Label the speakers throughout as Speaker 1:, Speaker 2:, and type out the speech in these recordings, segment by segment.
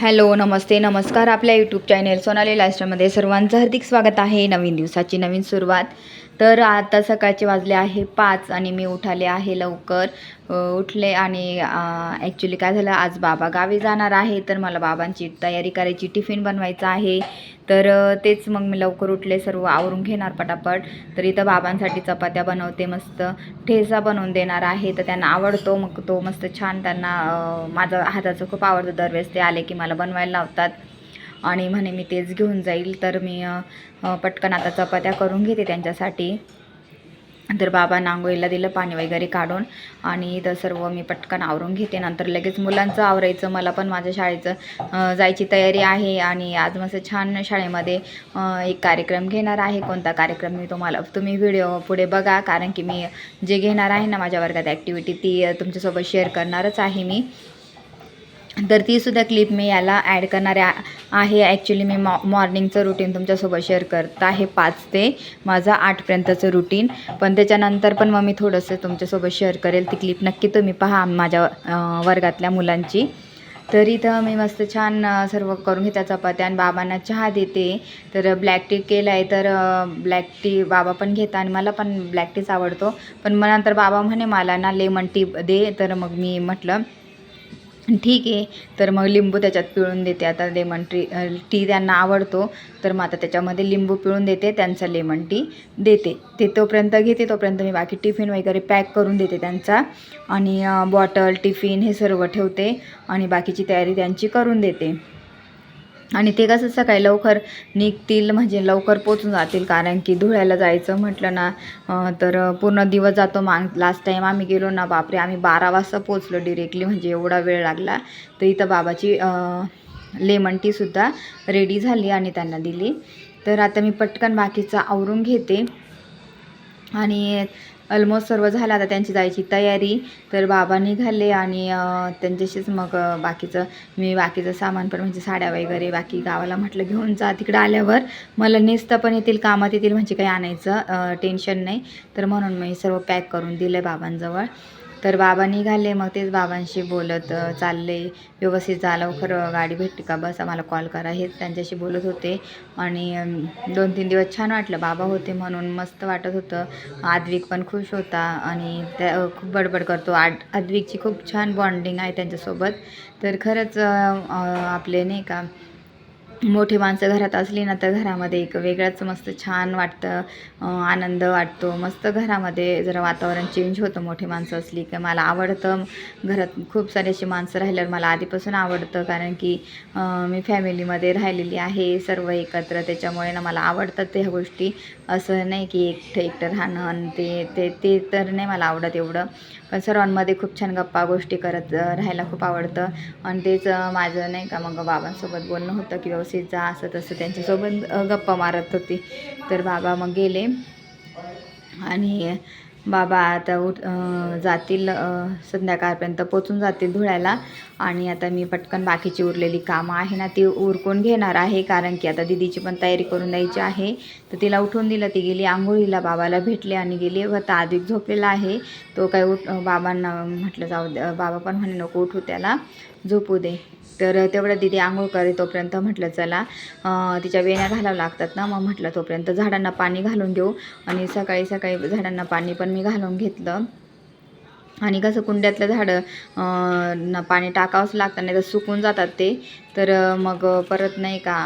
Speaker 1: Hello नमस्ते नमस्कार आपल्या YouTube channel Sonali लाईस्टमध्ये सर्वांचं हार्दिक स्वागत आहे नवीन दिवसाची नवीन सुरुवात. तर आता सकाळचे वाजले आहे पाच आणि मी उठाले आहे लवकर. उठले आणि ॲक्च्युली काय झालं आज बाबा गावी जाणार आहे तर मला बाबांची तयारी करायची टिफिन बनवायचा आहे. तर तेच मग मी लवकर उठले सर्व आवरून घेणार पटापट. तर इथं बाबांसाठी चपात्या बनवते मस्त. ठेचा बनवून देणार आहे तर त्यांना आवडतो. मग तो मस्त छान त्यांना माझा माझं हाताचं खूप आवडतं. दरवेळेस ते आले की मला बनवायला लावतात. आणि म्हणे मी तेच घेऊन जाईल तर मी पटकन आता चपात्या करून घेते त्यांच्यासाठी. तर बाबा नांगोळीला दिलं पाणी वगैरे काढून आणि इथं सर्व मी पटकन आवरून घेते. नंतर लगेच मुलांचं आवरायचं मला पण माझ्या शाळेचं जायची तयारी आहे आणि आज मस्त छान शाळेमध्ये एक कार्यक्रम घेणार आहे. कोणता कार्यक्रम मी तुम्हाला तुम्ही व्हिडिओ पुढे बघा. कारण की मी जे घेणार आहे ना माझ्या वर्गात ॲक्टिव्हिटी ती तुमच्यासोबत शेअर करणारच आहे मी. तर तीसुद्धा क्लिप मी याला ॲड करणार आहे आहे. ॲक्च्युली मी मॉ मॉर्निंगचं रुटीन तुमच्यासोबत शेअर करत आहे पाच ते माझं आठपर्यंतचं रुटीन पण त्याच्यानंतर पण मग मी थोडंसं तुमच्यासोबत शेअर करेल. ती क्लिप नक्की तुम्ही पहा माझ्या वर्गातल्या मुलांची. तर इथं मी मस्त छान सर्व करून घेते चपात्या आणि बाबांना चहा देते. तर ब्लॅक टी केला आहे तर ब्लॅक टी बाबा पण घेता आणि मला पण ब्लॅक टीच आवडतो. पण मग नंतर बाबा म्हणे मला ना लेमन टी दे. तर मग मी म्हटलं ठीक आहे. तर मग लिंबू त्याच्यात पिळून देते. आता लेमन टी टी त्यांना आवडतो. तर मग आता त्याच्यामध्ये लिंबू पिळून देते. त्यांचा लेमन टी देते. ते तोपर्यंत घेते. तोपर्यंत मी बाकी टिफिन वगैरे पॅक करून देते त्यांचा. आणि बॉटल टिफिन हे सर्व ठेवते. आणि बाकीची तयारी त्यांची करून देते. आणि ते कसं सकाळी लवकर निघतील म्हणजे लवकर पोचून जातील कारण की धुळ्याला जायचं म्हटलं ना तर पूर्ण दिवस जातो माग लास्ट टाईम आम्ही गेलो ना बापरे आम्ही बारा वाजता पोचलो डिरेक्टली म्हणजे एवढा वेळ लागला. तर इथं बाबाची लेमन टीसुद्धा रेडी झाली आणि त्यांना दिली. तर आता मी पटकन बाकीचं आवरून घेते. आणि ऑलमोस्ट सर्व झालं. आता त्यांची जायची तयारी. तर बाबा निघाले आणि त्यांच्याशीच मग बाकीचं मी बाकीचं सामान पण म्हणजे साड्या वगैरे बाकी गावाला म्हटलं घेऊन जा तिकडं आल्यावर. मला नेसता पण येतील कामात येतील म्हणजे काही आणायचं टेन्शन नाही. तर म्हणून मी सर्व पॅक करून दिलं बाबांजवळ. तर बाबा निघाले मग तेच बाबांशी बोलत चालले. व्यवस्थित झालं खरं गाडी भेटते का? बस आम्हाला कॉल करा. हेच त्यांच्याशी बोलत होते. आणि दोन तीन दिवस छान वाटलं. बाबा होते म्हणून मस्त वाटत होतं. आद्विक पण खुश होता आणि त्या खूप बडबड करतो. आड आद्विकची खूप छान बॉन्डिंग आहे त्यांच्यासोबत. तर खरंच आपले नाही का मोठी माणसं घरात असली ना तर घरामध्ये एक वेगळंच मस्त छान वाटतं आनंद वाटतो. मस्त घरामध्ये जरा वातावरण चेंज होतं मोठी माणसं असली की मला आवडतं. घरात खूप सारी अशी माणसं राहिल्यावर मला आधीपासून आवडतं कारण की मी फॅमिलीमध्ये राहिलेली आहे सर्व एकत्र. त्याच्यामुळे ना मला आवडतात त्या गोष्टी. असं नाही की एकटं एकटं राहणं आणि ते ते ते तर नाही मला आवडत एवढं. पण सर्वांमध्ये खूप छान गप्पा गोष्टी करत राहायला खूप आवडतं. आणि तेच माझं नाही का मग बाबांसोबत बोलणं होतं की व्यवस्थित जा असं तसं त्यांच्यासोबत गप्पा मारत होती. तर बाबा मग गेले. आणि बाबा आता उठ जातील संध्याकाळपर्यंत पोचून जातील धुळ्याला. आणि आता मी पटकन बाकीची उरलेली कामं आहे ना ती उरकून घेणार आहे. कारण की आता दिदीची पण तयारी करून द्यायची आहे. तर तिला उठून दिलं ती गेली आंघोळीला बाबाला भेटले आणि गेली. व आता अधिक झोपलेला आहे. तो काय उठ बाबांना म्हटलं जाऊ दे बाबा पण म्हणे नको उठू त्याला झोपू दे. तर तेवढं दिदी आंघोळ करे तोपर्यंत म्हटलं चला तिच्या वेण्या घालावं लागतात ना. मग म्हटलं तोपर्यंत झाडांना पाणी घालून देऊ. आणि सकाळी सकाळी झाडांना पाणी पण मी घालून घेतलं. आणि कसं कुंड्यातलं झाडं ना पाणी टाकावंच लागतं नाही तर सुकून जातात ते. तर मग परत नाही का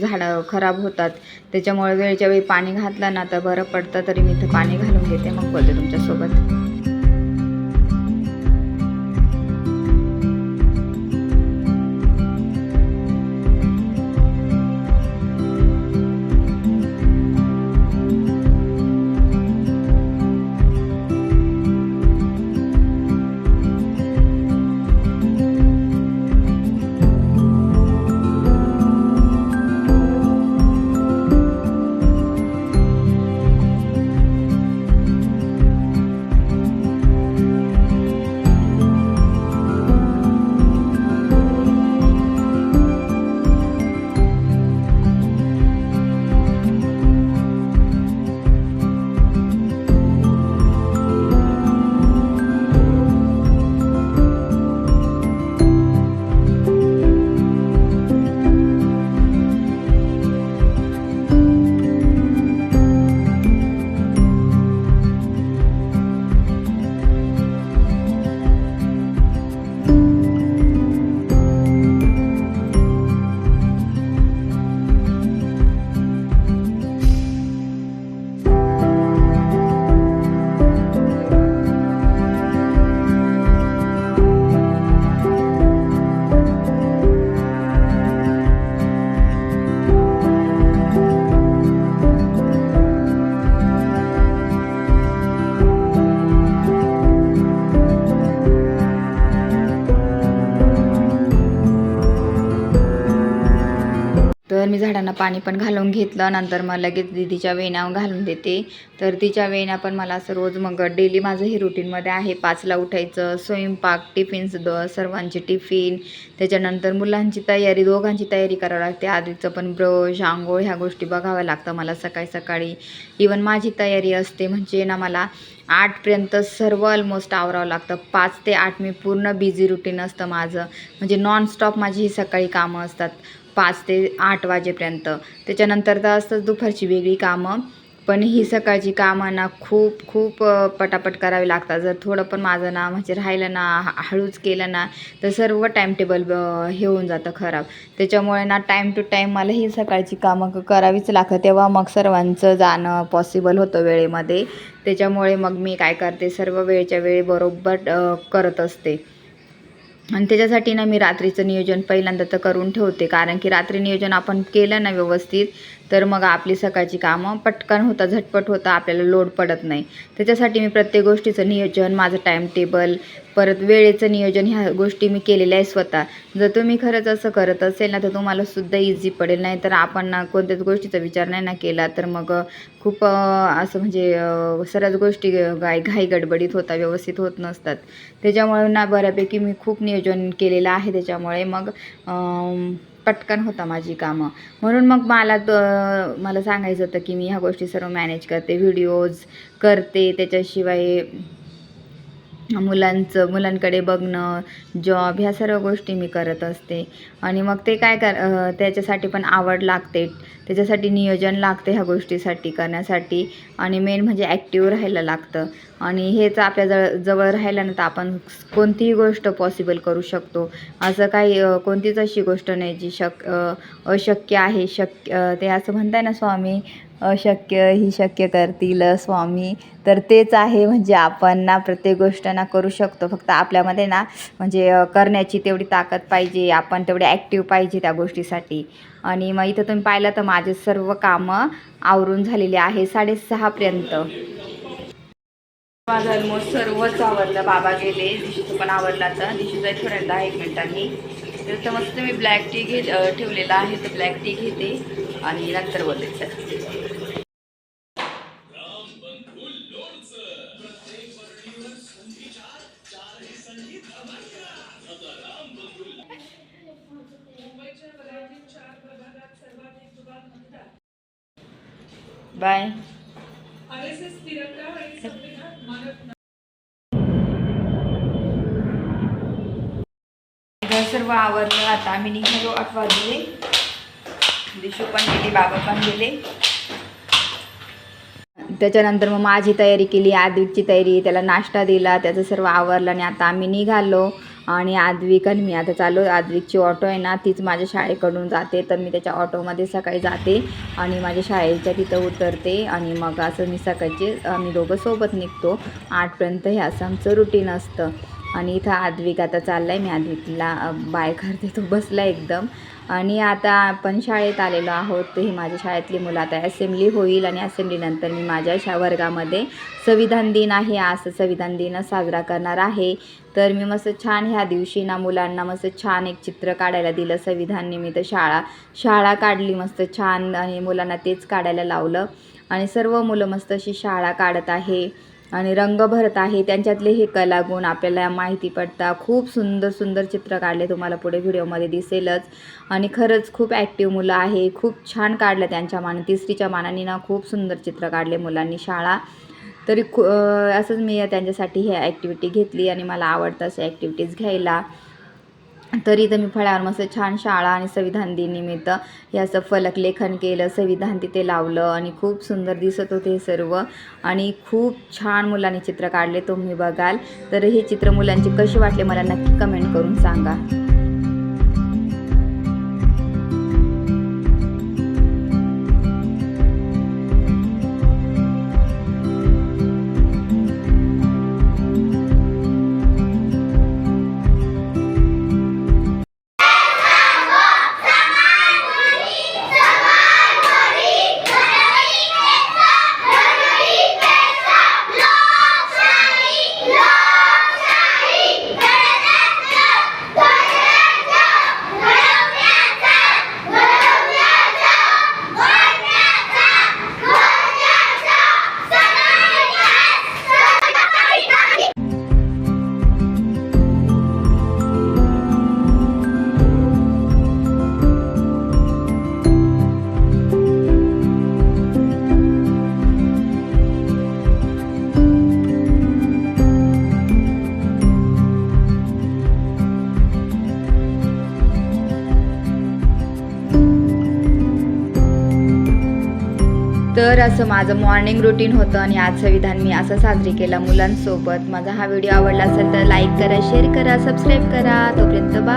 Speaker 1: झाडं खराब होतात. त्याच्यामुळे वेळच्या वेळी पाणी घातलं ना तर बरं पडतं तरी मी इथं पाणी घालून घेते मग बोलते तुमच्यासोबत. झाडांना पाणी पण घालून घेतलं. नंतर मग लगेच दिदीच्या वेण्या घालून देते. तर तिच्या वेण्या पण मला असं रोज मग डेली माझं हे रुटीनमध्ये आहे. पाचला उठायचं स्वयंपाक टिफिन्स द सर्वांचे टिफिन त्याच्यानंतर मुलांची तयारी दोघांची तयारी करावी लागते. आधीचं पण ब्रश आंघोळ ह्या गोष्टी बघाव्या लागतं मला सकाळी सकाळी. इवन माझी तयारी असते म्हणजे ना मला आठपर्यंत सर्व ऑलमोस्ट आवरावं लागतं. पाच ते आठ मी पूर्ण बिझी रुटीन असतं माझं. म्हणजे नॉनस्टॉप माझी ही सकाळी कामं असतात. पाच ते आठ वाजेपर्यंत. त्याच्यानंतर तर असतंच दुपारची वेगळी कामं. पण ही सकाळची कामं ना खूप खूप पटापट करावी लागतात. जर थोडं पण माझं ना म्हणजे राहिलं ना ह- हळूच केलं ना तर सर्व टाईम टेबल हे होऊन जातं खराब. त्याच्यामुळे ना टाईम टू टाईम मला ही सकाळची कामं करावीच लागतं तेव्हा मग सर्वांचं जाणं पॉसिबल होतं वेळेमध्ये. त्याच्यामुळे मग मी काय करते सर्व वेळच्या वेळी बरोबर करत असते. आणि त्याच्यासाठी ना मी रात्रीचं नियोजन पहिल्यांदा तर करून ठेवते. कारण की रात्री नियोजन आपण केलं ना व्यवस्थित तर मग आपली सकाळची कामं पटकन होता झटपट होतं आपल्याला लोड पडत नाही. त्याच्यासाठी मी प्रत्येक गोष्टीचं नियोजन माझं टाईम टेबल परत वेळेचं नियोजन ह्या गोष्टी मी केलेल्या आहे स्वतः. जर तुम्ही खरंच असं करत असेल ना तर तुम्हाला सुद्धा इझी पडेल. नाही तर आपण ना कोणत्याच गोष्टीचा विचार नाही ना केला तर मग खूप असं म्हणजे सर्वच गोष्टी गाय घाई गडबडीत होता व्यवस्थित होत नसतात. त्याच्यामुळे ना बऱ्यापैकी मी खूप नियोजन केलेलं आहे. त्याच्यामुळे मग पटकन होता माझी कामं. म्हणून मग मला मला सांगायचं होतं की मी ह्या गोष्टी सर्व मॅनेज करते व्हिडिओज करते त्याच्याशिवाय मुलांचं मुलांकडे बघणं जॉब ह्या सर्व गोष्टी मी करत असते. आणि मग ते काय कर त्याच्यासाठी पण आवड लागते. त्याच्यासाठी नियोजन लागते ह्या गोष्टीसाठी करण्यासाठी. आणि मेन म्हणजे ॲक्टिव्ह राहायला लागतं. आणि हेच आपल्या जवळ जवळ राहिलं ना तर आपण कोणतीही गोष्ट पॉसिबल करू शकतो. असं काही कोणतीच अशी गोष्ट नाही जी शक अशक्य आहे. शक्य ते असं म्हणताय ना स्वामी अशक्य ही शक्य करतील स्वामी. तर तेच आहे म्हणजे आपण ना प्रत्येक गोष्ट ना करू शकतो. फक्त आपल्यामध्ये ना म्हणजे करण्याची तेवढी ताकद पाहिजे आपण तेवढे ॲक्टिव्ह पाहिजे त्या गोष्टीसाठी. आणि मग इथं तुम्ही पाहिलं तर माझे सर्व कामं आवरून झालेली आहे साडेसहापर्यंत माझं ऑलमोस्ट सर्वच आवडलं. बाबा गेले दिशूचं पण आवडला तर दिशू जाईल थोड्या दहा एक मिनिटांनी तर मस्त मी ब्लॅक टी घे ठेवलेला आहे. तर ब्लॅक टी घेते आणि नंतर बोलायचं. बाय. घर सर्व आवरलं. आता आम्ही निघालो आठ वाजले दिशू पण गेले बाबा पण गेले. त्याच्यानंतर मग माझी तयारी केली आदिकची तयारी त्याला नाश्ता दिला त्याचं सर्व आवरलं आणि आता आम्ही निघालो. आणि आद्विक आणि मी आता चालू आद्विकची ऑटो आहे ना तीच माझ्या शाळेकडून जाते. तर मी त्याच्या ऑटोमध्ये सकाळी जाते आणि माझ्या शाळेच्या तिथं उतरते आणि मग असं मी सकाळचे आम्ही दोघं सोबत निघतो. आठपर्यंत हे असं आमचं रुटीन असतं. आणि इथं आद्विक आता चालला आहे मी आद्विकला बाय करते तो बसला एकदम. आणि आता आपण शाळेत आलेलो आहोत. तर ही माझ्या शाळेतली मुलं आता असेंब्ली होईल आणि असेंब्लीनंतर मी माझ्या शा वर्गामध्ये संविधान दिन आहे. आज संविधान दिन साजरा करणार आहे. तर मी मस्त छान ह्या दिवशी ना मुलांना मस्त छान एक चित्र काढायला दिलं. संविधान निमित्त शाळा शाळा काढली मस्त छान आणि मुलांना तेच काढायला लावलं. आणि सर्व मुलं मस्त अशी शाळा काढत आहे. आणि रंग भरत आहे. त्यांच्यातले हे कलागुण आपल्याला माहिती पडतात खूप सुंदर सुंदर चित्र काढले तुम्हाला पुढे व्हिडिओमध्ये दिसेलच. आणि खरंच खूप ॲक्टिव्ह मुलं आहे. खूप छान काढलं त्यांच्या मान तिसरीच्या मानाने ना खूप सुंदर चित्र काढले मुलांनी शाळा. तरी खू असंच मी त्यांच्यासाठी ह्या ॲक्टिव्हिटी घेतली आणि मला आवडतं अशा ॲक्टिव्हिटीज घ्यायला. तरी तर मी फळ्यावर मस्त छान शाळा आणि संविधान दिनिमित्त हे असं फलक लेखन केलं संविधान तिथे लावलं आणि खूप सुंदर दिसत होते हे सर्व. आणि खूप छान मुलांनी चित्र काढले तुम्ही बघाल. तर हे चित्र मुलांचे कसे वाटले मला नक्की कमेंट करून सांगा. तर असं माझं मॉर्निंग रुटीन होतं आणि आज संविधान मी असं साजरी केला मुलांसोबत. माझा हा व्हिडिओ आवडला असेल तर लाईक करा शेअर करा सबस्क्राईब करा. तोपर्यंत बा